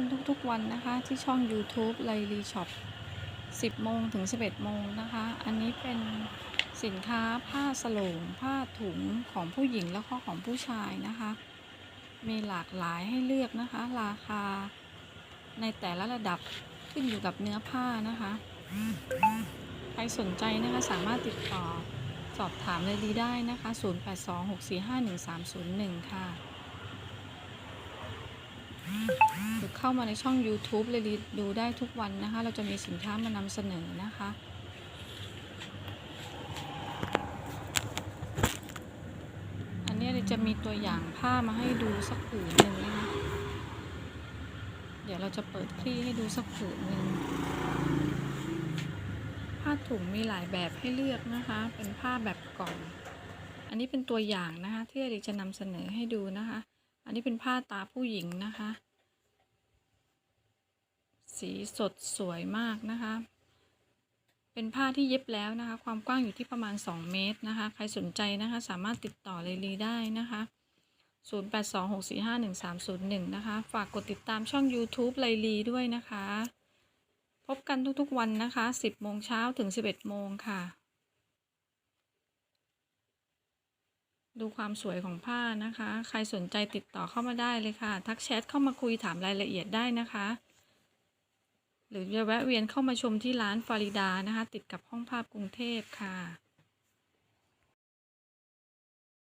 กันทุกๆวันนะคะ ที่ช่อง YouTube ไลรีช็อป 10 โมงถึง 11 โมงนะคะ อันนี้เป็นสินค้าผ้าสโลงผ้าถุงของผู้หญิงแล้วก็ของผู้ชายนะคะ มีหลากหลายให้เลือกนะคะ ราคาในแต่ละระดับขึ้นอยู่กับเนื้อผ้านะคะ ใครสนใจนะคะสามารถติดต่อสอบถามเลยดีได้นะคะ 0826451301 ค่ะหรือ เข้ามาในช่อง YouTube เลยดูได้ทุกวันนะคะ เราจะมีสินค้ามานำเสนอนะคะอันนี้จะมีตัวอย่างผ้ามาให้ดูสักผืนหนึ่งนะคะ เดี๋ยวเราจะเปิดคลี่ให้ดูสักผืนหนึ่ง ผ้าถุงมีหลายแบบให้เลือกนะคะ เป็นผ้าแบบกล่อง อันนี้เป็นตัวอย่างนะคะ ที่อริจะนำเสนอให้ดูนะคะ อันนี้เป็นผ้าตาผู้หญิงนะคะ สีสดสวยมากนะคะ เป็นผ้าที่เย็บแล้วนะคะ ความกว้างอยู่ที่ประมาณ 2 เมตรนะคะ ใครสนใจนะคะ สามารถติดต่อเลยลีได้นะคะ 0826451301 นะคะ ฝากกดติดตามช่อง YouTube ไลลีด้วยนะคะ พบกันทุกๆวันนะคะ 10โมงเช้าถึง 11โมงค่ะ ดูความสวยของผ้านะคะ ใครสนใจติดต่อเข้ามาได้เลยค่ะ ทักแชทเข้ามาคุยถามรายละเอียดได้นะคะ หรือจะแวะเวียนเข้ามาชมที่ร้านฟาริดานะคะ ติดกับห้องภาพกรุงเทพค่ะ